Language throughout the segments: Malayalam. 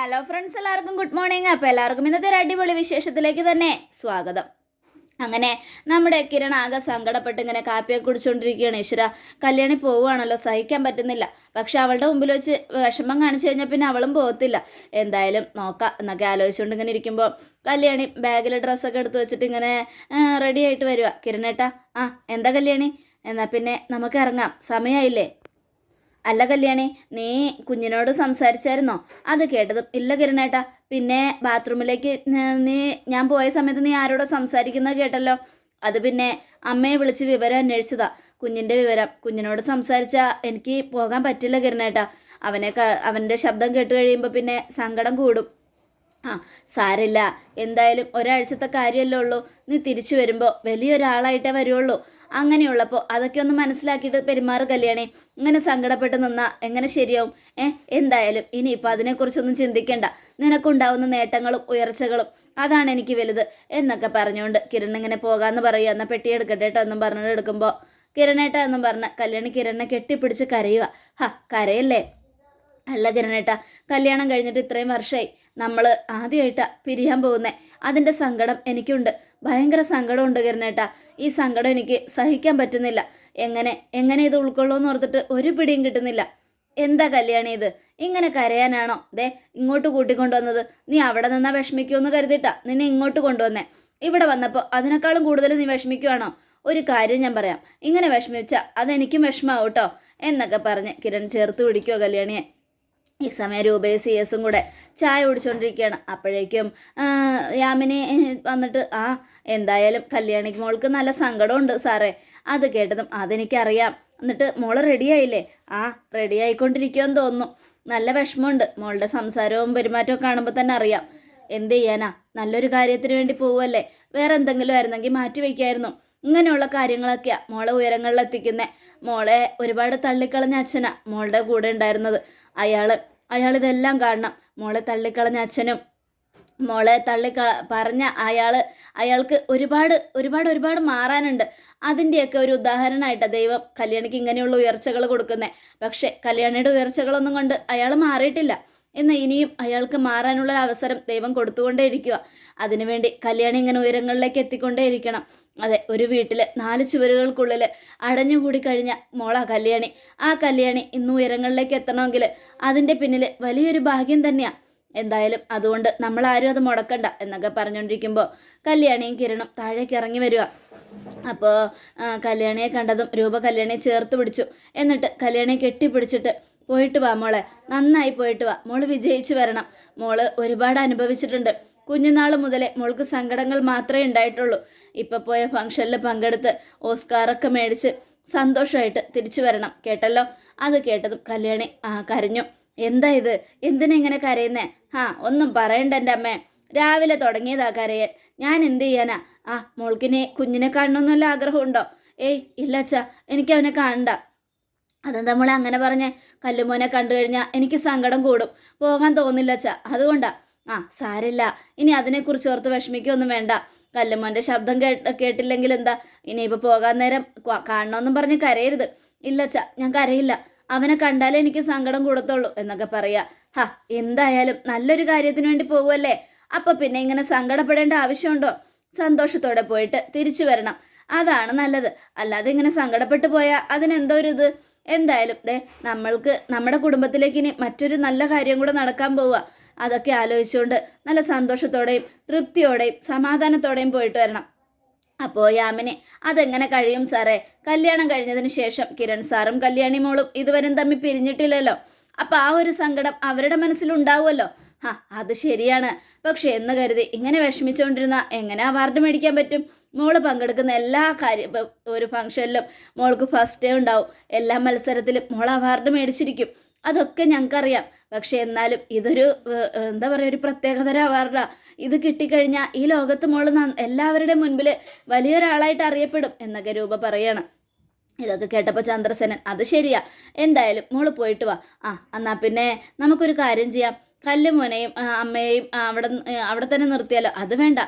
ഹലോ ഫ്രണ്ട്സ് എല്ലാവർക്കും ഗുഡ് മോർണിംഗ് അപ്പോൾ എല്ലാവർക്കും ഇന്നത്തെ ഒരു അടിപൊളി വിശേഷത്തിലേക്ക് തന്നെ സ്വാഗതം. അങ്ങനെ നമ്മുടെ കിരൺ ആകെ സങ്കടപ്പെട്ട് ഇങ്ങനെ കാപ്പിയൊക്കെ കുടിച്ചുകൊണ്ടിരിക്കുകയാണ് ഈശ്വര കല്യാണി പോവുകയാണല്ലോ സഹിക്കാൻ പറ്റുന്നില്ല. പക്ഷെ അവളുടെ മുമ്പിൽ വെച്ച് വിഷമം കാണിച്ചു കഴിഞ്ഞാൽ പിന്നെ അവളും പോകത്തില്ല. എന്തായാലും നോക്കാം. എന്നൊക്കെ ആലോചിച്ചുകൊണ്ട് ഇങ്ങനെ ഇരിക്കുമ്പോൾ കല്യാണി ബാഗിൽ ഡ്രസ്സൊക്കെ എടുത്ത് വെച്ചിട്ട് ഇങ്ങനെ റെഡി ആയിട്ട് വരിക കിരണേട്ടാ ആ എന്താ കല്യാണി? എന്നാൽ പിന്നെ നമുക്ക് ഇറങ്ങാം. സമയമായില്ലേ അല്ല കല്യാണി നീ കുഞ്ഞിനോട് സംസാരിച്ചായിരുന്നോ? അത് കേട്ടതും ഇല്ല കിരണേട്ടാ പിന്നെ ബാത്റൂമിലേക്ക് നീ ഞാൻ പോയ സമയത്ത് നീ ആരോടോ സംസാരിക്കുന്നത് കേട്ടല്ലോ. അത് പിന്നെ അമ്മയെ വിളിച്ച് വിവരം അന്വേഷിച്ചതാ. കുഞ്ഞിന്റെ വിവരം കുഞ്ഞിനോട് സംസാരിച്ചാൽ എനിക്ക് പോകാൻ പറ്റില്ല കിരണേട്ടാ അവനെ അവന്റെ ശബ്ദം കേട്ട് കഴിയുമ്പോൾ പിന്നെ സങ്കടം കൂടും. ആ സാരില്ല എന്തായാലും ഒരാഴ്ചത്തെ കാര്യമല്ലേ ഉള്ളൂ. നീ തിരിച്ചു വരുമ്പോൾ വലിയൊരാളായിട്ടേ വരുള്ളൂ. അങ്ങനെയുള്ളപ്പോൾ അതൊക്കെ ഒന്ന് മനസ്സിലാക്കിയിട്ട് പെരുമാറ് കല്യാണി. ഇങ്ങനെ സങ്കടപ്പെട്ട് നിന്നാ എങ്ങനെ ശരിയാവും? ഏ എന്തായാലും ഇനിയിപ്പോൾ അതിനെക്കുറിച്ചൊന്നും ചിന്തിക്കേണ്ട. നിനക്കുണ്ടാവുന്ന നേട്ടങ്ങളും ഉയർച്ചകളും അതാണ് എനിക്ക് വലുത് എന്നൊക്കെ പറഞ്ഞുകൊണ്ട് കിരൺ ഇങ്ങനെ പോകാമെന്ന് പറയുക എന്നാൽ പെട്ടി എടുക്കട്ടെ കേട്ടോ എന്നും പറഞ്ഞിട്ട് എടുക്കുമ്പോൾ കിരണേട്ട എന്നും പറഞ്ഞ കല്യാണി കിരണിനെ കെട്ടിപ്പിടിച്ച് കരയുക ഹ കരയല്ലേ? അല്ല കിരണേട്ട കല്യാണം കഴിഞ്ഞിട്ട് ഇത്രയും വർഷമായി നമ്മൾ ആദ്യമായിട്ടാണ് പിരിയാൻ പോകുന്നത് അതിന്റെ സങ്കടം എനിക്കുണ്ട്. ഭയങ്കര സങ്കടമുണ്ട് കിരണേട്ടാ. ഈ സങ്കടം എനിക്ക് സഹിക്കാൻ പറ്റുന്നില്ല. എങ്ങനെ എങ്ങനെ ഇത് ഉൾക്കൊള്ളുമെന്ന് ഓർത്തിട്ട് ഒരു പിടിയും കിട്ടുന്നില്ല. എന്താ കല്യാണി ഇത്? ഇങ്ങനെ കരയാനാണോ? ദേ ഇങ്ങോട്ട് കൂട്ടിക്കൊണ്ടുവന്നത്. നീ അവിടെ നിന്നാ വിഷമിക്കുമെന്ന് കരുതിട്ടാ നിന്നെ ഇങ്ങോട്ട് കൊണ്ടുവന്നേ. ഇവിടെ വന്നപ്പോൾ അതിനേക്കാളും കൂടുതൽ നീ വിഷമിക്കുവാണോ? ഒരു കാര്യം ഞാൻ പറയാം. ഇങ്ങനെ വിഷമിച്ച അതെനിക്കും വിഷമാവും കേട്ടോ. എന്നൊക്കെ പറഞ്ഞ് കിരൺ ചേർത്ത് പിടിക്കുമോ കല്യാണിയെ. ഈ സമയം രൂപയും സി എസും കൂടെ ചായ കുടിച്ചുകൊണ്ടിരിക്കുകയാണ് അപ്പോഴേക്കും യാമിനി വന്നിട്ട് ആ എന്തായാലും കല്യാണിക്ക് മോൾക്ക് നല്ല സങ്കടമുണ്ട് സാറേ. അത് കേട്ടതും അതെനിക്കറിയാം. എന്നിട്ട് മോൾ റെഡിയായില്ലേ ആ റെഡി ആയിക്കൊണ്ടിരിക്കുമെന്ന് തോന്നുന്നു. നല്ല വിഷമമുണ്ട്. മോളുടെ സംസാരവും പെരുമാറ്റവും കാണുമ്പോൾ തന്നെ അറിയാം. എന്ത് ചെയ്യാനാ? നല്ലൊരു കാര്യത്തിന് വേണ്ടി പോവുമല്ലേ വേറെ എന്തെങ്കിലും ആയിരുന്നെങ്കിൽ മാറ്റി വയ്ക്കായിരുന്നു ഇങ്ങനെയുള്ള കാര്യങ്ങളൊക്കെയാ മോളെ ഉയരങ്ങളിൽ എത്തിക്കുന്നത് മോളെ ഒരുപാട് തള്ളിക്കളഞ്ഞ അച്ഛനാ മോളുടെ കൂടെ ഉണ്ടായിരുന്നത്. അയാൾ അയാൾ ഇതെല്ലാം കാണണം. മോളെ തള്ളിക്കളഞ്ഞ അച്ഛനും മോളെ തള്ളി പറഞ്ഞ അയാൾ അയാൾക്ക് ഒരുപാട് ഒരുപാട് ഒരുപാട് മാറാനുണ്ട്. അതിന്റെയൊക്കെ ഒരു ഉദാഹരണമായിട്ട് ദൈവം കല്യാണിക്ക് ഇങ്ങനെയുള്ള ഉയർച്ചകൾ കൊടുക്കുന്നത് പക്ഷേ കല്യാണിയുടെ ഉയർച്ചകളൊന്നും കൊണ്ട് അയാൾ മാറിയിട്ടില്ല. എന്നാൽ ഇനിയും അയാൾക്ക് മാറാനുള്ള അവസരം ദൈവം കൊടുത്തുകൊണ്ടേയിരിക്കുക അതിനുവേണ്ടി കല്യാണി ഇങ്ങനെ ഉയരങ്ങളിലേക്ക് എത്തിക്കൊണ്ടേയിരിക്കണം. അതെ ഒരു വീട്ടിൽ നാല് ചുവരുകൾക്കുള്ളിൽ അടഞ്ഞുകൂടി കഴിഞ്ഞ മോള കല്യാണി. ആ കല്യാണി ഇന്ന് ഉയരങ്ങളിലേക്ക് എത്തണമെങ്കിൽ അതിന്റെ പിന്നിൽ വലിയൊരു ഭാഗ്യം തന്നെയാണ് എന്തായാലും അതുകൊണ്ട് നമ്മൾ ആരും അത് മുടക്കണ്ട എന്നൊക്കെ പറഞ്ഞുകൊണ്ടിരിക്കുമ്പോൾ കല്യാണിയും കിരണും താഴേക്ക് ഇറങ്ങി വരിക അപ്പോൾ കല്യാണിയെ കണ്ടതും രൂപ കല്യാണിയെ ചേർത്ത് പിടിച്ചു. എന്നിട്ട് കല്യാണിയെ കെട്ടിപ്പിടിച്ചിട്ട് പോയിട്ട് വാ മോളെ. നന്നായി പോയിട്ട് വാ. മോൾ വിജയിച്ചു വരണം. മോൾ ഒരുപാട് അനുഭവിച്ചിട്ടുണ്ട്. കുഞ്ഞുനാൾ മുതലേ മോൾക്ക് സങ്കടങ്ങൾ മാത്രമേ ഉണ്ടായിട്ടുള്ളൂ. ഇപ്പം പോയ ഫംഗ്ഷനിൽ പങ്കെടുത്ത് ഓസ്കാറൊക്കെ മേടിച്ച് സന്തോഷമായിട്ട് തിരിച്ചു വരണം. കേട്ടല്ലോ? അത് കേട്ടതും കല്യാണി കരഞ്ഞു. എന്താ ഇത്? എന്തിനാ ഇങ്ങനെ കരയുന്നേ? ആ ഒന്നും പറയണ്ട എന്റെ അമ്മേ. രാവിലെ തുടങ്ങിയതാ കരയാൻ ഞാൻ എന്ത് ചെയ്യാനാ? ആ മോൾക്കിനെ കുഞ്ഞിനെ കാണണമെന്നല്ല ആഗ്രഹമുണ്ടോ? ഏയ് ഇല്ല അച്ഛാ എനിക്ക് അവനെ കാണണ്ട. അതെന്താ മോളെ അങ്ങനെ പറഞ്ഞേ? കല്ലുമോനെ കണ്ടു കഴിഞ്ഞാൽ എനിക്ക് സങ്കടം കൂടും. പോകാൻ തോന്നില്ല അച്ഛാ അതുകൊണ്ടാ. ആ സാരില്ല ഇനി അതിനെക്കുറിച്ച് ഓർത്ത് വിഷമിക്കൊന്നും വേണ്ട. കല്ലുമോന്റെ ശബ്ദം കേട്ട് കേട്ടില്ലെങ്കിൽ എന്താ? ഇനിയിപ്പോൾ പോകാൻ നേരം കാണണമെന്നും പറഞ്ഞ് കരയരുത്. ഇല്ല അച്ഛാ ഞാൻ കരയില്ല. അവനെ കണ്ടാലേ എനിക്ക് സങ്കടം കൂടത്തുള്ളൂ എന്നൊക്കെ പറയാ. ഹ എന്തായാലും നല്ലൊരു കാര്യത്തിന് വേണ്ടി പോകുമല്ലേ അപ്പൊ പിന്നെ ഇങ്ങനെ സങ്കടപ്പെടേണ്ട ആവശ്യമുണ്ടോ? സന്തോഷത്തോടെ പോയിട്ട് തിരിച്ചു വരണം. അതാണ് നല്ലത്. അല്ലാതെ ഇങ്ങനെ സങ്കടപ്പെട്ടു പോയാൽ അതിനെന്തോ ഒരു ഇത് എന്തായാലും ദേ നമ്മൾക്ക് നമ്മുടെ കുടുംബത്തിലേക്ക് ഇനി മറ്റൊരു നല്ല കാര്യം കൂടെ നടക്കാൻ പോവുക. അതൊക്കെ ആലോചിച്ചുകൊണ്ട് നല്ല സന്തോഷത്തോടെയും തൃപ്തിയോടെയും സമാധാനത്തോടെയും പോയിട്ട് വരണം. അപ്പോൾ യാമിനി അതെങ്ങനെ കഴിയും സാറേ? കല്യാണം കഴിഞ്ഞതിന് ശേഷം കിരൺ സാറും കല്യാണി മോളും ഇതുവരെ തമ്മിൽ പിരിഞ്ഞിട്ടില്ലല്ലോ. അപ്പം ആ ഒരു സങ്കടം അവരുടെ മനസ്സിലുണ്ടാവുമല്ലോ. ആ അത് ശരിയാണ്. പക്ഷെ എന്ന് കരുതി ഇങ്ങനെ വിഷമിച്ചുകൊണ്ടിരുന്ന എങ്ങനെ അവാർഡ് മേടിക്കാൻ പറ്റും? മോൾ പങ്കെടുക്കുന്ന എല്ലാ കാര്യ ഒരു ഫംഗ്ഷനിലും മോൾക്ക് ഫസ്റ്റ് ഡേ ഉണ്ടാവും. എല്ലാ മത്സരത്തിലും മോൾ അവാർഡ് മേടിച്ചിരിക്കും. അതൊക്കെ ഞങ്ങൾക്കറിയാം പക്ഷെ എന്നാലും ഇതൊരു എന്താ പറയുക ഒരു പ്രത്യേകതര അവാർഡാ. ഇത് കിട്ടിക്കഴിഞ്ഞാൽ ഈ ലോകത്ത് മോൾ എല്ലാവരുടെ മുൻപിൽ വലിയൊരാളായിട്ട് അറിയപ്പെടും എന്നൊക്കെ രൂപ പറയണം. ഇതൊക്കെ കേട്ടപ്പോൾ ചന്ദ്രസേനൻ അത് ശരിയാ. എന്തായാലും മോൾ പോയിട്ട് വാ. ആ എന്നാൽ പിന്നെ നമുക്കൊരു കാര്യം ചെയ്യാം. കല്ലുമോനെയും അമ്മയെയും അവിടെ അവിടെ തന്നെ നിർത്തിയാലോ? അത് വേണ്ട.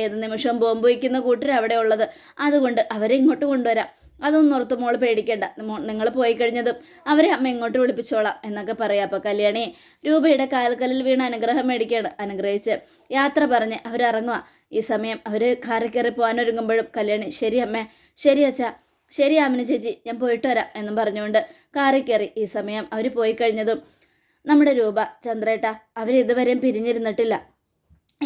ഏത് നിമിഷവും ബോംബ് വയ്ക്കുന്ന കൂട്ടർ അവിടെ ഉള്ളത് അതുകൊണ്ട് അവരെ ഇങ്ങോട്ട് കൊണ്ടുവരാം. അതൊന്നും ഓർത്ത് മോൾ പേടിക്കേണ്ട. നിങ്ങൾ പോയി കഴിഞ്ഞതും അവരെ അമ്മ ഇങ്ങോട്ട് വിളിപ്പിച്ചോളാം എന്നൊക്കെ പറയാം. അപ്പോൾ കല്യാണി രൂപയുടെ കാൽക്കല്ലിൽ വീണ് അനുഗ്രഹം മേടിക്കുകയാണ് അനുഗ്രഹിച്ച് യാത്ര പറഞ്ഞ് അവരിറങ്ങുക. ഈ സമയം അവർ കാറി കയറി പോകാനൊരുങ്ങുമ്പോഴും കല്യാണി ശരി അമ്മേ ശരി അച്ഛാ ശരി ആമിന ചേച്ചി ഞാൻ പോയിട്ട് വരാം എന്നും പറഞ്ഞുകൊണ്ട് കാറി കയറി ഈ സമയം അവർ പോയി കഴിഞ്ഞതും നമ്മുടെ രൂപ ചന്ദ്രേട്ട അവരിതുവരെയും പിരിഞ്ഞിരുന്നിട്ടില്ല.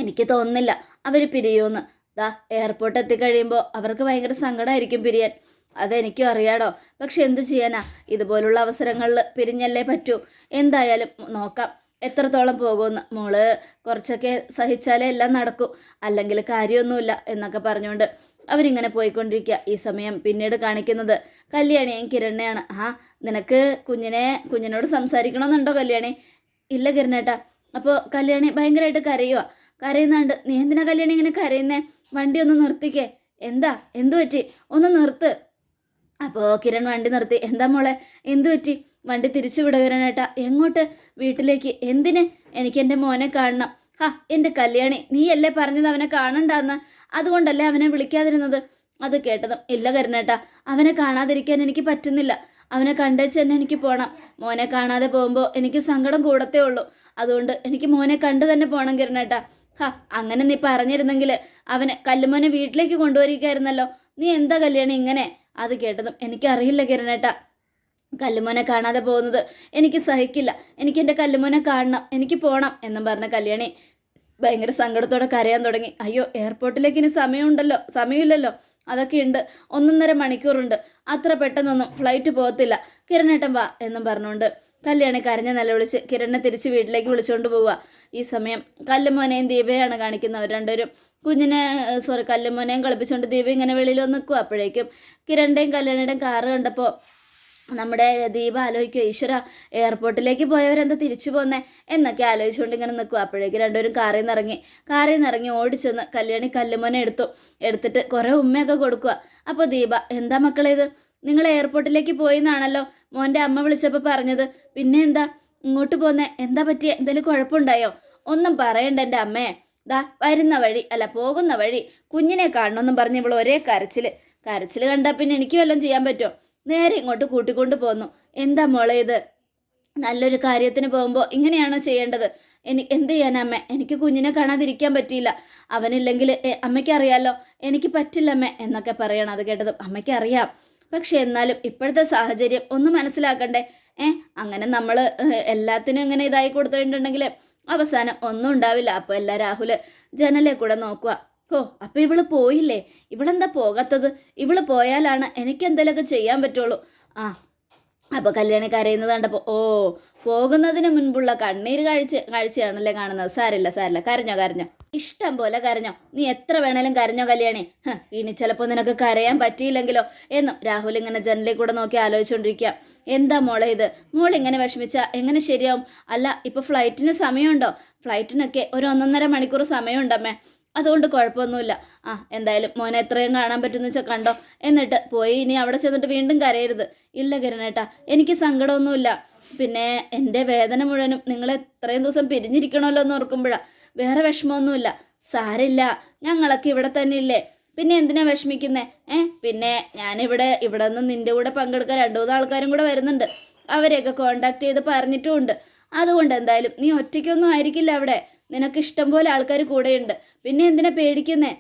എനിക്ക് തോന്നുന്നില്ല അവർ പിരിയൂന്ന്. ദാ എയർപോർട്ട് എത്തിക്കഴിയുമ്പോൾ അവർക്ക് ഭയങ്കര സങ്കടമായിരിക്കും പിരിയാൻ. അതെനിക്കും അറിയാടോ. പക്ഷെ എന്ത് ചെയ്യാനാ? ഇതുപോലുള്ള അവസരങ്ങളിൽ പിരിഞ്ഞല്ലേ പറ്റൂ. എന്തായാലും നോക്കാം. എത്രത്തോളം പോകുമെന്ന്. മോൾ കുറച്ചൊക്കെ സഹിച്ചാലേ എല്ലാം നടക്കൂ. അല്ലെങ്കിൽ കാര്യമൊന്നുമില്ല എന്നൊക്കെ പറഞ്ഞുകൊണ്ട് അവരിങ്ങനെ പോയിക്കൊണ്ടിരിക്കുക. ഈ സമയം പിന്നീട് കാണിക്കുന്നത് കല്യാണിയും കിരണ്ണയാണ്. ആ നിനക്ക് കുഞ്ഞിനെ കുഞ്ഞിനോട് സംസാരിക്കണമെന്നുണ്ടോ കല്യാണി? ഇല്ല കിരണേട്ടാ അപ്പോൾ കല്യാണി ഭയങ്കരമായിട്ട് കരയുക കരയുന്നുണ്ട് നീ എന്തിനാ കല്യാണി ഇങ്ങനെ കരയുന്നേ? വണ്ടി ഒന്ന് നിർത്തിക്കേ. എന്താ? എന്തു പറ്റി? ഒന്ന് നിർത്ത്. അപ്പോൾ കിരൺ വണ്ടി നിർത്തി. എന്താ മോളെ? എന്തു പറ്റി? വണ്ടി തിരിച്ചു വിടകരനേട്ട എങ്ങോട്ട്? വീട്ടിലേക്ക്. എന്തിന്? എനിക്ക് എന്റെ മോനെ കാണണം. ഹാ എന്റെ കല്യാണി. നീയല്ലേ പറഞ്ഞത് അവനെ കാണണ്ടെന്ന്? അതുകൊണ്ടല്ലേ അവനെ വിളിക്കാതിരുന്നത്? അത് കേട്ടതും ഇല്ല കരുണേട്ടാ. അവനെ കാണാതിരിക്കാൻ എനിക്ക് പറ്റുന്നില്ല. അവനെ കണ്ടേച്ച് തന്നെ എനിക്ക് പോകണം മോനെ കാണാതെ പോകുമ്പോൾ എനിക്ക് സങ്കടം കൂടത്തേ ഉള്ളൂ. അതുകൊണ്ട് എനിക്ക് മോനെ കണ്ടു തന്നെ പോകണം കിരണേട്ടാ. ഹാ അങ്ങനെ നീ പറഞ്ഞിരുന്നെങ്കിൽ അവനെ കല്ലുമോനെ വീട്ടിലേക്ക് കൊണ്ടുവരികയായിരുന്നല്ലോ. നീ എന്താ കല്യാണി ഇങ്ങനെ? അത് കേട്ടതും എനിക്കറിയില്ല കിരണേട്ടാ. കല്ലുമോനെ കാണാതെ പോകുന്നത് എനിക്ക് സഹിക്കില്ല. എനിക്ക് എന്റെ കല്ലുമോനെ കാണണം എനിക്ക് പോകണം എന്നും പറഞ്ഞ കല്യാണി ഭയങ്കര സങ്കടത്തോടെ കരയാൻ തുടങ്ങി. അയ്യോ എയർപോർട്ടിലേക്ക് ഇനി സമയമുണ്ടല്ലോ സമയമില്ലല്ലോ. അതൊക്കെ ഉണ്ട്. ഒന്നൊന്നര മണിക്കൂറുണ്ട്. അത്ര പെട്ടെന്നൊന്നും ഫ്ലൈറ്റ് പോകത്തില്ല. കിരണേട്ടൻ വാ എന്നും പറഞ്ഞുകൊണ്ട് കല്യാണി കരഞ്ഞ നിലവിളിച്ച് കിരണിനെ തിരിച്ച് വീട്ടിലേക്ക് വിളിച്ചുകൊണ്ട് പോവുക. ഈ സമയം കല്ലുമോനെയും ദീപയാണ് കാണിക്കുന്നവർ രണ്ടുപേരും കുഞ്ഞിനെ സോറി കല്ലുമോനെയും കളിപ്പിച്ചുകൊണ്ട് ദീപ ഇങ്ങനെ വെളിയിൽ വന്ന് നിൽക്കും അപ്പോഴേക്കും കിരണിന്റെയും കല്യാണിയുടെയും കാറ് കണ്ടപ്പോൾ നമ്മുടെ ദീപ ആലോചിക്കുക ഈശ്വര എയർപോർട്ടിലേക്ക് പോയവരെന്താ തിരിച്ചു പോന്നേ എന്നൊക്കെ ആലോചിച്ചുകൊണ്ട് ഇങ്ങനെ നിൽക്കും അപ്പോഴേക്കും രണ്ടുപേരും കാറിൽ നിന്ന് ഇറങ്ങി കാറിൽ നിന്ന് ഇറങ്ങി ഓടിച്ചെന്ന് കല്യാണി കല്ലുമോനെ എടുത്തു. എടുത്തിട്ട് കുറേ ഉമ്മയൊക്കെ കൊടുക്കുക അപ്പോൾ ദീപ എന്താ മക്കളെ ഇത്? നിങ്ങൾ എയർപോർട്ടിലേക്ക് പോയി എന്നാണല്ലോ മോന്റെ അമ്മ വിളിച്ചപ്പോൾ പറഞ്ഞത്. പിന്നെ എന്താ? ഇങ്ങോട്ട് പോന്നേ. എന്താ പറ്റിയ? എന്തെങ്കിലും കുഴപ്പമുണ്ടായോ? ഒന്നും പറയണ്ട എന്റെ അമ്മയെ. ദാ വരുന്ന വഴി അല്ല പോകുന്ന വഴി കുഞ്ഞിനെ കാണണമെന്നും പറഞ്ഞ് ഇവൾ ഒരേ കരച്ചിൽ കരച്ചിൽ കണ്ടാൽ പിന്നെ എനിക്ക് വല്ലതും ചെയ്യാൻ പറ്റുമോ? നേരെ ഇങ്ങോട്ട് കൂട്ടിക്കൊണ്ട് പോന്നു. എന്താ മോളെ ഇത്? നല്ലൊരു കാര്യത്തിന് പോകുമ്പോൾ ഇങ്ങനെയാണോ ചെയ്യേണ്ടത്? എനി എന്ത് ചെയ്യാൻ അമ്മ? എനിക്ക് കുഞ്ഞിനെ കാണാതിരിക്കാൻ പറ്റിയില്ല. അവനില്ലെങ്കിൽ അമ്മയ്ക്കറിയാലോ എനിക്ക് പറ്റില്ല അമ്മ എന്നൊക്കെ പറയണം അത് കേട്ടതും അമ്മയ്ക്കറിയാം പക്ഷെ എന്നാലും ഇപ്പോഴത്തെ സാഹചര്യം ഒന്ന് മനസ്സിലാക്കണ്ടേ? ഏ അങ്ങനെ നമ്മൾ എല്ലാത്തിനും ഇങ്ങനെ ഇതായി കൊടുത്തിട്ടുണ്ടെങ്കിൽ അവസാനം ഒന്നും ഉണ്ടാവില്ല. അപ്പോൾ എല്ലാ രാഹുൽ ജനലെ കൂടെ നോക്കുക ഓ അപ്പോൾ ഇവൾ പോയില്ലേ? ഇവളെന്താ പോകാത്തത്? ഇവൾ പോയാലാണ് എനിക്ക് എന്തെങ്കിലുമൊക്കെ ചെയ്യാൻ പറ്റുള്ളൂ. ആ അപ്പോൾ കല്യാണി കരയുന്നത് കണ്ടപ്പോൾ ഓ പോകുന്നതിന് മുൻപുള്ള കണ്ണീര് കാഴ്ച കാഴ്ചയാണല്ലേ കാണുന്നത്. സാരില്ല സാരില്ല. കരഞ്ഞോ കരഞ്ഞോ. ഇഷ്ടം പോലെ കരഞ്ഞോ? നീ എത്ര വേണേലും കരഞ്ഞോ കല്യാണി? ഇനി ചിലപ്പോൾ നിനക്ക് കരയാൻ പറ്റിയില്ലെങ്കിലോ? എന്നും രാഹുൽ ഇങ്ങനെ ജനലിൽ കൂടെ നോക്കി ആലോചിച്ചുകൊണ്ടിരിക്കുക എന്താ മോളെ ഇത്? മോൾ ഇങ്ങനെ വിഷമിച്ചാ എങ്ങനെ ശരിയാവും? അല്ല ഇപ്പൊ ഫ്ലൈറ്റിന് സമയമുണ്ടോ? ഫ്ലൈറ്റിനൊക്കെ ഒരു ഒന്നൊന്നര മണിക്കൂർ സമയമുണ്ടമ്മേ അതുകൊണ്ട് കുഴപ്പമൊന്നുമില്ല. ആ എന്തായാലും മോനെ എത്രയും കാണാൻ പറ്റുന്ന വെച്ചാൽ കണ്ടോ. എന്നിട്ട് പോയി ഇനി അവിടെ ചെന്നിട്ട് വീണ്ടും കരയരുത്. ഇല്ല കിരണേട്ടാ എനിക്ക് സങ്കടമൊന്നുമില്ല. പിന്നെ എന്റെ വേദന മുഴുവനും നിങ്ങൾ എത്രയും ദിവസം പിരിഞ്ഞിരിക്കണമല്ലോ എന്ന് ഓർക്കുമ്പോഴാണ് വേറെ വിഷമമൊന്നുമില്ല. സാരില്ല. ഞങ്ങളൊക്കെ ഇവിടെ തന്നെ ഇല്ലേ പിന്നെ എന്തിനാ വിഷമിക്കുന്നേ? ഏ? പിന്നെ ഞാനിവിടെ ഇവിടെ നിന്ന് നിന്റെ കൂടെ പങ്കെടുക്കാൻ രണ്ടു മൂന്ന് ആൾക്കാരും കൂടെ വരുന്നുണ്ട്. അവരെയൊക്കെ കോണ്ടാക്ട് ചെയ്ത് പറഞ്ഞിട്ടുമുണ്ട്. അതുകൊണ്ട് എന്തായാലും നീ ഒറ്റയ്ക്കൊന്നും ആയിരിക്കില്ല അവിടെ. നിനക്ക് ഇഷ്ടം പോലെ ആൾക്കാർ കൂടെയുണ്ട്. പിന്നെ എന്തിനാ പേടിക്കുന്നേ?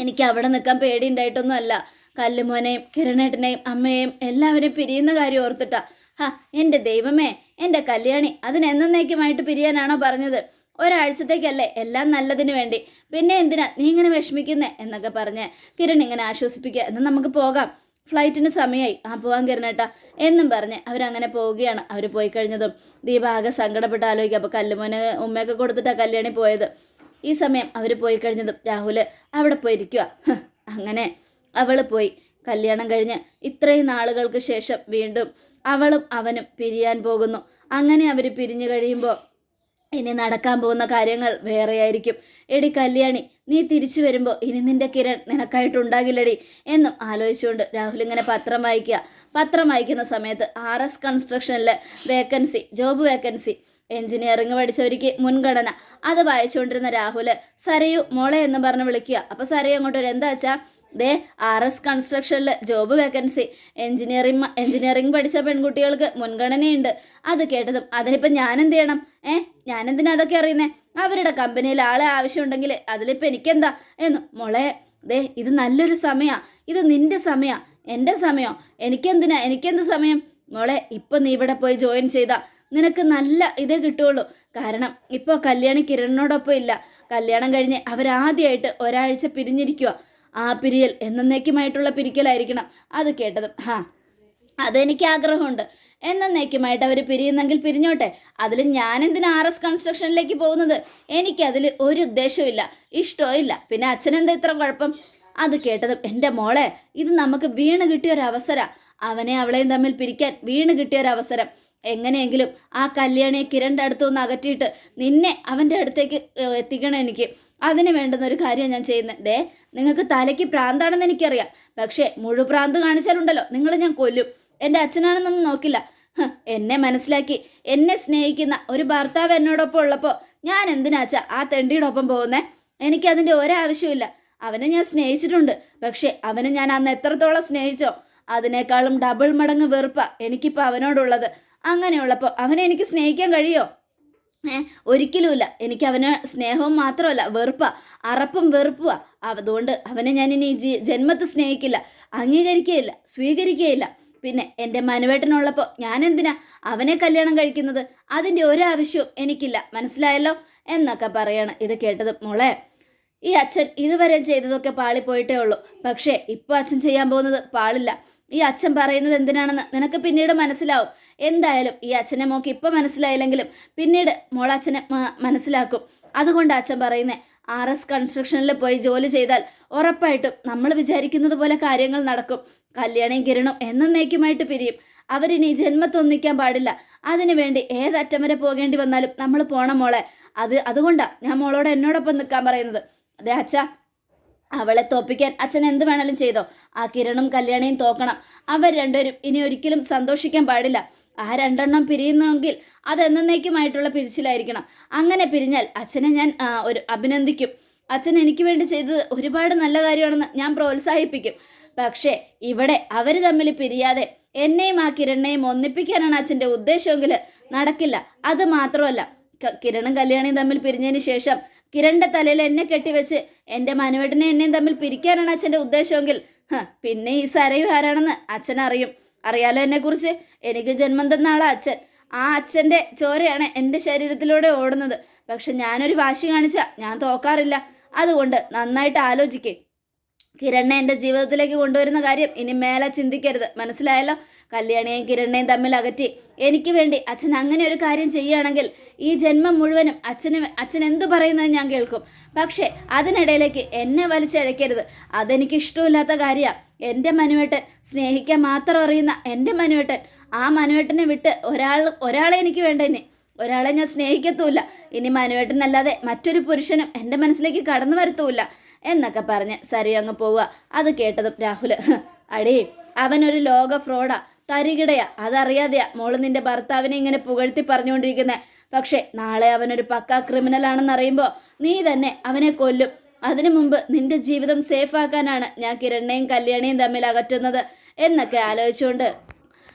എനിക്ക് അവിടെ നിൽക്കാൻ പേടി ഉണ്ടായിട്ടൊന്നുമല്ല. കല്ലുമോനെയും കിരണേട്ടനെയും അമ്മയെയും എല്ലാവരെയും പിരിയുന്ന കാര്യം ഓർത്തിട്ടാ. ഹാ എന്റെ ദൈവമേ എന്റെ കല്യാണി അതിനെന്നേക്കുമായിട്ട് പിരിയാനാണോ പറഞ്ഞത്? ഒരാഴ്ചത്തേക്കല്ലേ എല്ലാം നല്ലതിന് വേണ്ടി. പിന്നെ എന്തിനാ നീ ഇങ്ങനെ വിഷമിക്കുന്നേ എന്നൊക്കെ പറഞ്ഞ് കിരൺ ഇങ്ങനെ ആശ്വസിപ്പിക്കുക. എന്നാൽ നമുക്ക് പോകാം. ഫ്ലൈറ്റിന് സമയമായി ആ പോകാൻ കിരണേട്ടാ എന്നും പറഞ്ഞ് അവരങ്ങനെ പോവുകയാണ്. അവർ പോയി കഴിഞ്ഞതും ദീപ ആകെ സങ്കടപ്പെട്ട് ആലോചിക്കുക. അപ്പോൾ കല്ലുമോന് ഉമ്മയൊക്കെ കൊടുത്തിട്ടാണ് കല്യാണി പോയത്. ഈ സമയം അവർ പോയി കഴിഞ്ഞതും രാഹുൽ അവിടെ പോയിരിക്കുക അങ്ങനെ അവൾ പോയി. കല്യാണം കഴിഞ്ഞ് ഇത്രയും നാളുകൾക്ക് ശേഷം വീണ്ടും അവളും അവനും പിരിയാൻ പോകുന്നു. അങ്ങനെ അവർ പിരിഞ്ഞു കഴിയുമ്പോൾ ഇനി നടക്കാൻ പോകുന്ന കാര്യങ്ങൾ വേറെയായിരിക്കും. എടി കല്യാണി നീ തിരിച്ചു വരുമ്പോൾ ഇനി നിന്റെ കിരൺ നിനക്കായിട്ടുണ്ടാകില്ലടി എന്നും ആലോചിച്ചുകൊണ്ട് രാഹുൽ ഇങ്ങനെ പത്രം വായിക്കുക. പത്രം വായിക്കുന്ന സമയത്ത് ആർ എസ് കൺസ്ട്രക്ഷനിലെ വേക്കൻസി ജോബ് വേക്കൻസി എഞ്ചിനീയറിംഗ് പഠിച്ചവർക്ക് മുൻഗണന. അത് വായിച്ചുകൊണ്ടിരുന്ന രാഹുൽ സരയു മോളെ എന്ന് പറഞ്ഞ് വിളിക്കുക. അപ്പോൾ സരയു അങ്ങോട്ട് വരും. എന്താ വെച്ചാൽ ദേ ആർ എസ് കൺസ്ട്രക്ഷനിൽ ജോബ് വേക്കൻസി. എഞ്ചിനീയറിംഗ് എഞ്ചിനീയറിംഗ് പഠിച്ച പെൺകുട്ടികൾക്ക് മുൻഗണനയുണ്ട്. അത് കേട്ടതും അതിനിപ്പോൾ ഞാൻ എന്ത് ചെയ്യണം? ഏ? ഞാനെന്തിനാ അതൊക്കെ അറിയുന്നേ? അവരുടെ കമ്പനിയിൽ ആളെ ആവശ്യമുണ്ടെങ്കിൽ അതിലിപ്പോൾ എനിക്കെന്താ? എന്നു. മോളെ ദേ ഇത് നല്ലൊരു സമയമാണ് ഇത് നിന്റെ സമയമാണ് എന്റെ സമയം? എനിക്കെന്തിനാ? എനിക്കെന്ത് സമയം? മോളെ ഇപ്പം നീ ഇവിടെ പോയി ജോയിൻ ചെയ്താ. നിനക്ക് നല്ല ഇതേ കിട്ടുകയുള്ളൂ. കാരണം ഇപ്പോൾ കല്യാണി കിരണിനോടൊപ്പം ഇല്ല. കല്യാണം കഴിഞ്ഞ് അവരാദ്യമായിട്ട് ഒരാഴ്ച പിരിഞ്ഞിരിക്കുക ആ പിരിയൽ എന്നേക്കുമായിട്ടുള്ള പിരിക്കലായിരിക്കണം. അത് കേട്ടതും. ഹാ. അതെനിക്ക് ആഗ്രഹമുണ്ട് എന്നേക്കുമായിട്ട് അവർ പിരിയുന്നെങ്കിൽ പിരിഞ്ഞോട്ടെ. അതിൽ ഞാനെന്തിനാ ആർ എസ് കൺസ്ട്രക്ഷനിലേക്ക് പോകുന്നത്? എനിക്കതിൽ ഒരു ഉദ്ദേശവും ഇല്ല ഇഷ്ടവും ഇല്ല. പിന്നെ അച്ഛനെന്താ ഇത്ര കുഴപ്പം? അത് കേട്ടതും എന്റെ മോളെ. ഇത് നമുക്ക് വീണ് കിട്ടിയ ഒരു അവസരം. അവനെ അവളെയും തമ്മിൽ പിരിക്കാൻ വീണ് കിട്ടിയ ഒരു അവസരം. എങ്ങനെയെങ്കിലും ആ കല്യാണിയെ കിരണിന്റെ അടുത്ത് നിന്ന് അകറ്റിയിട്ട് നിന്നെ അവന്റെ അടുത്തേക്ക് എത്തിക്കണം എനിക്ക്. അതിന് വേണ്ടുന്ന ഒരു കാര്യം ഞാൻ ചെയ്യുന്നത്. ദേ നിങ്ങൾക്ക് തലയ്ക്ക് പ്രാന്താണെന്ന് എനിക്കറിയാം. പക്ഷേ മുഴുപ്രാന്ത് കാണിച്ചാലുണ്ടല്ലോ. നിങ്ങളെ ഞാൻ കൊല്ലും. എന്റെ അച്ഛനാണെന്നൊന്നും നോക്കില്ല. എന്നെ മനസ്സിലാക്കി എന്നെ സ്നേഹിക്കുന്ന ഒരു ഭർത്താവ് എന്നോടൊപ്പം ഉള്ളപ്പോൾ ഞാൻ എന്തിനാച്ചാ ആ തെണ്ടിയുടെ ഒപ്പം പോകുന്നേ എനിക്കതിന്റെ ഒരാവശ്യമില്ല അവനെ ഞാൻ സ്നേഹിച്ചിട്ടുണ്ട് പക്ഷേ അവനെ ഞാൻ അന്ന് എത്രത്തോളം സ്നേഹിച്ചോ അതിനേക്കാളും ഡബിൾ മടങ്ങ് വെറുപ്പാ എനിക്കിപ്പോൾ അവനോടുള്ളത്. അങ്ങനെയുള്ളപ്പോൾ അവനെ എനിക്ക് സ്നേഹിക്കാൻ കഴിയോ? ഒരിക്കലുമില്ല. എനിക്ക് അവന് സ്നേഹവും മാത്രമല്ല വെറുപ്പാ അറപ്പും വെറുപ്പുവാ. അതുകൊണ്ട് അവനെ ഞാൻ ഇനി ജന്മത്ത് സ്നേഹിക്കില്ല അംഗീകരിക്കുകയില്ല സ്വീകരിക്കുകയില്ല. പിന്നെ എന്റെ മനുവേട്ടനുള്ളപ്പോൾ ഞാൻ എന്തിനാ അവനെ കല്യാണം കഴിക്കുന്നത്? അതിന്റെ ഒരാവശ്യവും എനിക്കില്ല. മനസ്സിലായല്ലോ? എന്നൊക്കെ പറയാണ് ഇത് കേട്ടത് മോളെ. ഈ അച്ഛൻ ഇതുവരെ ചെയ്തതൊക്കെ പാളിപ്പോയിട്ടേ ഉള്ളൂ. പക്ഷേ ഇപ്പോൾ അച്ഛൻ ചെയ്യാൻ പോകുന്നത് പാളില്ല. ഈ അച്ഛൻ പറയുന്നത് എന്തിനാണെന്ന് നിനക്ക് പിന്നീട് മനസ്സിലാവും. എന്തായാലും ഈ അച്ഛനെ മോക്ക് ഇപ്പം മനസ്സിലായില്ലെങ്കിലും പിന്നീട് മോളച്ഛനെ മനസ്സിലാക്കും. അതുകൊണ്ട് അച്ഛൻ പറയുന്നത് ആർ എസ് കൺസ്ട്രക്ഷനിൽ പോയി ജോലി ചെയ്താൽ ഉറപ്പായിട്ടും നമ്മൾ വിചാരിക്കുന്നത് പോലെ കാര്യങ്ങൾ നടക്കും. കല്യാണയും കിരണം എന്നേക്കുമായിട്ട് പിരിയും. അവരിനി ജന്മത്തൊന്നിക്കാൻ പാടില്ല. അതിനു അതിനുവേണ്ടി ഏതറ്റം വരെ പോകേണ്ടി വന്നാലും നമ്മൾ പോണം മോളെ. അത് അതുകൊണ്ടാണ് ഞാൻ മോളോട് എന്നോടൊപ്പം നിൽക്കാൻ പറയുന്നത്. അതെ അച്ഛ അവളെ തോപ്പിക്കാൻ അച്ഛൻ എന്ത് വേണേലും ചെയ്തോ. ആ കിരണും കല്യാണിയും തോക്കണം. അവർ രണ്ടുപേരും ഇനി ഒരിക്കലും സന്തോഷിക്കാൻ പാടില്ല. ആ രണ്ടെണ്ണം പിരിയുന്നെങ്കിൽ അത് എന്നേക്കുമായിട്ടുള്ള പിരിച്ചിലായിരിക്കണം. അങ്ങനെ പിരിഞ്ഞാൽ അച്ഛനെ ഞാൻ ഒരു അഭിനന്ദിക്കും. അച്ഛൻ എനിക്ക് വേണ്ടി ചെയ്തത് ഒരുപാട് നല്ല കാര്യമാണെന്ന് ഞാൻ പ്രോത്സാഹിപ്പിക്കും. പക്ഷേ ഇവിടെ അവർ തമ്മിൽ പിരിയാതെ എന്നെയും ആ കിരണിനെയും ഒന്നിപ്പിക്കാനാണ് അച്ഛന്റെ ഉദ്ദേശമെങ്കിൽ നടക്കില്ല. അത് മാത്രമല്ല കിരണും കല്യാണിയും തമ്മിൽ പിരിഞ്ഞതിന് ശേഷം കിരണിന്റെ തലയിൽ എന്നെ കെട്ടിവെച്ച് എന്റെ മനുവേട്ടനെ എന്നെയും തമ്മിൽ പിരിക്കാനാണ് അച്ഛന്റെ ഉദ്ദേശമെങ്കിൽ പിന്നെ ഈ സരയു ആരാണെന്ന് അച്ഛൻ അറിയും. അറിയാലോ എന്നെക്കുറിച്ച്? എനിക്ക് ജന്മം തന്ന ആളാ അച്ഛൻ. ആ അച്ഛന്റെ ചോരയാണ് എന്റെ ശരീരത്തിലൂടെ ഓടുന്നത്. പക്ഷെ ഞാനൊരു വാശി കാണിച്ചാൽ ഞാൻ തോക്കാറില്ല. അതുകൊണ്ട് നന്നായിട്ട് ആലോചിക്കേ. കിരണ്ണെ എന്റെ ജീവിതത്തിലേക്ക് കൊണ്ടുവരുന്ന കാര്യം ഇനി മേലെ ചിന്തിക്കരുത്. മനസ്സിലായല്ലോ? കല്യാണിയെയും കിരണ്ണയും തമ്മിൽ അകറ്റി. എനിക്ക് വേണ്ടി അച്ഛൻ അങ്ങനെ ഒരു കാര്യം ചെയ്യുകയാണെങ്കിൽ ഈ ജന്മം മുഴുവനും അച്ഛന് അച്ഛൻ എന്തു പറയുന്നത് ഞാൻ കേൾക്കും. പക്ഷേ അതിനിടയിലേക്ക് എന്നെ വലിച്ചഴക്കരുത്. അതെനിക്ക് ഇഷ്ടമില്ലാത്ത കാര്യമാണ് എന്റെ മനുവേട്ടൻ സ്നേഹിക്കാൻ മാത്രം അറിയുന്ന എന്റെ മനുവേട്ടൻ ആ മനുവേട്ടനെ വിട്ട് ഒരാൾ ഒരാളെ എനിക്ക് വേണ്ട ഒരാളെ ഞാൻ സ്നേഹിക്കത്തുമില്ല. ഇനി മനുവേട്ടനല്ലാതെ മറ്റൊരു പുരുഷനും എന്റെ മനസ്സിലേക്ക് കടന്നു വരത്തുമില്ല എന്നൊക്കെ പറഞ്ഞ് സരി അങ്ങ് പോവുക. അത് കേട്ടതും രാഹുൽ അടേ അവനൊരു ലോക ഫ്രോഡാ തരികിടയാ അതറിയാതെയാ മോൾ നിന്റെ ഭർത്താവിനെ ഇങ്ങനെ പുകഴ്ത്തി പറഞ്ഞുകൊണ്ടിരിക്കുന്നത് പക്ഷേ നാളെ അവനൊരു പക്ക ക്രിമിനൽ ആണെന്ന് അറിയുമ്പോൾ നീ തന്നെ അവനെ കൊല്ലും. അതിനു മുമ്പ് നിന്റെ ജീവിതം സേഫ് ആക്കാനാണ് ഞാൻ കിരണ്ണയും കല്യാണിയും തമ്മിൽ അകറ്റുന്നത് എന്നൊക്കെ ആലോചിച്ചുകൊണ്ട്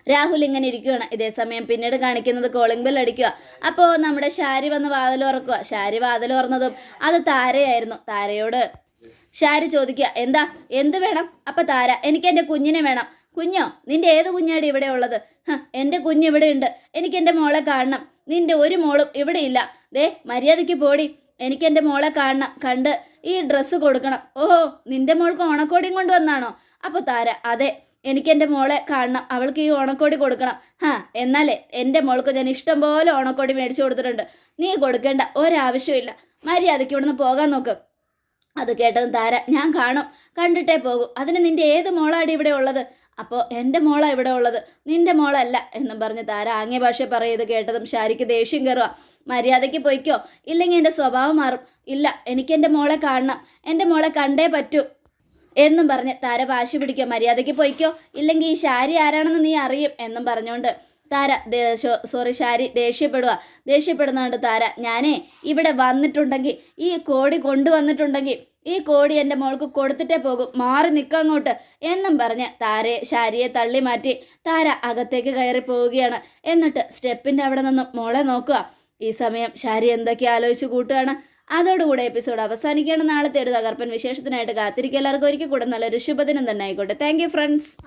രാഹുൽ ഇങ്ങനെ ഇരിക്കുകയാണ് ഇതേ സമയം പിന്നീട് കാണിക്കുന്നത് കോളിംഗ് ബെൽ അടിക്കുക. അപ്പോൾ നമ്മുടെ ഷാരി വന്ന് വാതിൽ ഉറക്കുക. ഷാരി വാതിൽ ഉറന്നതും അത് താരയായിരുന്നു. താരയോട് ഷാരി ചോദിക്കുക എന്താ? എന്ത് വേണം? അപ്പം താര എനിക്ക് എന്റെ കുഞ്ഞിനെ വേണം. കുഞ്ഞോ? നിന്റെ ഏത് കുഞ്ഞാടി ഇവിടെ ഉള്ളത്? എന്റെ കുഞ്ഞ് ഇവിടെ ഉണ്ട്. എനിക്ക് എന്റെ മോളെ കാണണം. നിന്റെ ഒരു മോളും ഇവിടെ ഇല്ല. ദേ മര്യാദയ്ക്ക് പോടി. എനിക്ക് എന്റെ മോളെ കാണണം. കണ്ട് ഈ ഡ്രസ്സ് കൊടുക്കണം. ഓഹോ നിന്റെ മോൾക്ക് ഓണക്കോടിയും കൊണ്ടുവന്നാണോ? അപ്പോൾ താര അതെ. എനിക്ക് എന്റെ മോളെ കാണണം. അവൾക്ക് ഈ ഓണക്കോടി കൊടുക്കണം. ഹാ എന്നാലേ എന്റെ മോൾക്ക് ഞാൻ ഇഷ്ടം പോലെ ഓണക്കോടി മേടിച്ചു കൊടുത്തിട്ടുണ്ട്. നീ കൊടുക്കേണ്ട ഒരാവശ്യമില്ല മര്യാദയ്ക്ക് ഇവിടുന്ന് പോകാൻ നോക്ക്. അത് കേട്ടതും താര ഞാൻ കാണും. കണ്ടിട്ടേ പോകൂ. അതിന് നിന്റെ ഏത് മോളാടി ഇവിടെ ഉള്ളത്? അപ്പോൾ എന്റെ മോളാ ഇവിടെ ഉള്ളത്. നിന്റെ മോളല്ല എന്നും പറഞ്ഞ് താര ആംഗ്യ ഭാഷ പറയത് കേട്ടതും ശാരിക്ക് ദേഷ്യം കയറുക. മര്യാദയ്ക്ക് പോയിക്കോ. ഇല്ലെങ്കിൽ എന്റെ സ്വഭാവം മാറും. ഇല്ല എനിക്ക് എന്റെ മോളെ കാണണം. എന്റെ മോളെ കണ്ടേ പറ്റൂ. എന്നും പറഞ്ഞ് താര വാശി പിടിക്കോ മര്യാദയ്ക്ക് പോയിക്കോ. ഇല്ലെങ്കിൽ ഈ ശാരി ആരാണെന്ന് നീ അറിയും എന്നും പറഞ്ഞുകൊണ്ട് താര സോറി ശാരി ദേഷ്യപ്പെടുക. ദേഷ്യപ്പെടുന്നതുകൊണ്ട് താര ഞാനേ ഇവിടെ വന്നിട്ടുണ്ടെങ്കിൽ ഈ കോടി കൊണ്ടുവന്നിട്ടുണ്ടെങ്കിൽ ഈ കോടി എന്റെ മോൾക്ക് കൊടുത്തിട്ടേ പോകും. മാറി നിൽക്കങ്ങോട്ട് എന്നും പറഞ്ഞ് താരയെ ശാരിയെ തള്ളി മാറ്റി താര അകത്തേക്ക് കയറി പോവുകയാണ്. എന്നിട്ട് സ്റ്റെപ്പിന്റെ അവിടെ നിന്നും മോളെ നോക്കുക. ഈ സമയം ശാരി എന്തൊക്കെ ആലോചിച്ച് കൂട്ടുകയാണ്? അതോടുകൂടെ എപ്പിസോഡ് അവസാനിക്കുകയാണ്. നാളത്തെ ഒരു തകർപ്പൻ വിശേഷത്തിനായിട്ട് കാത്തിരിക്കുക. എല്ലാവർക്കും ഒരിക്കൽ കൂടെ നല്ലൊരു ശുഭദിനം തന്നെ ആയിക്കോട്ടെ. Thank friends